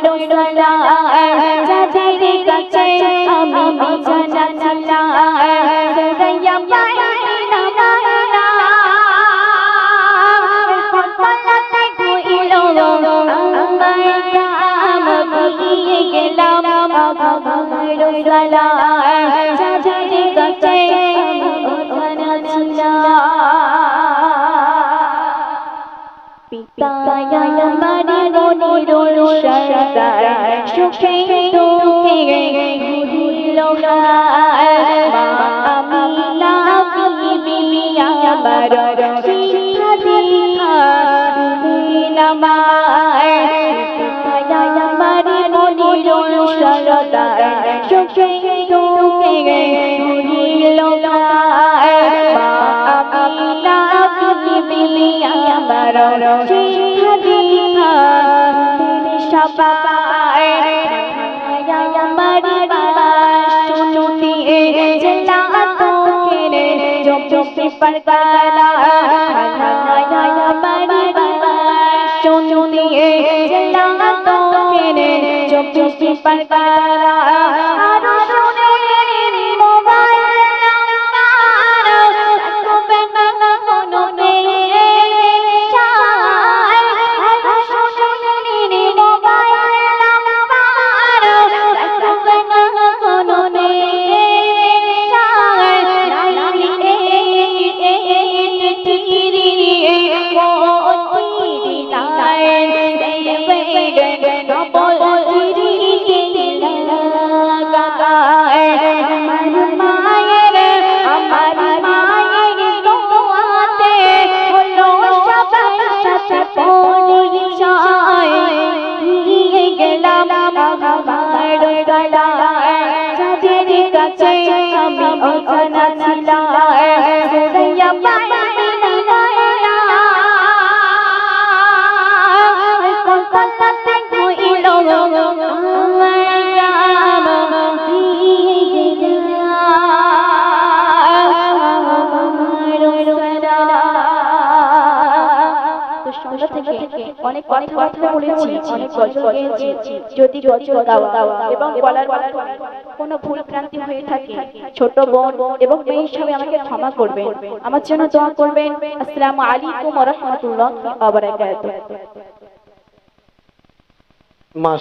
সালাম যাদের কাছে, আমি বিছানা ছিলাম সুরাইয়া পাইনা মারা কলতলাতে ঘুরিল আমার গ্রাম দিয়ে গেলাম আমার সালাম যাদের কাছে, আমি বিছানা ছিলাম পিতায় আমারে মনির সরদার সুখে দুঃখে ঘুরিল মা আমিনা বিবি আমার শিক্ষা দীক্ষা দিল আমায় পিতায় আমারে মনির সরদার সুখে দুঃখে ঘুরিল সবাই আমার শুনতি জেলা জব জব পেপার গালা আমার শুনতি জেলা কাছে আমি অজানা ছিলাম। সুরাইয়া পাইনা মায়া কলকাতাতে থেকে অনেক বলেছি অনেক গজল গেয়েছি যদি গজল গাওয়া এবং বলার কোনো ভুল ক্রান্তি হয়ে থাকে ছোট বোন এবং মেয়ে হিসাবে আমাকে ক্ষমা করবেন। আমার জন্য দোয়া করবেন। আসসালামু আলাইকুম ওয়া রাহমাতুল্লাহি ওয়া বারাকাতুহু। মাস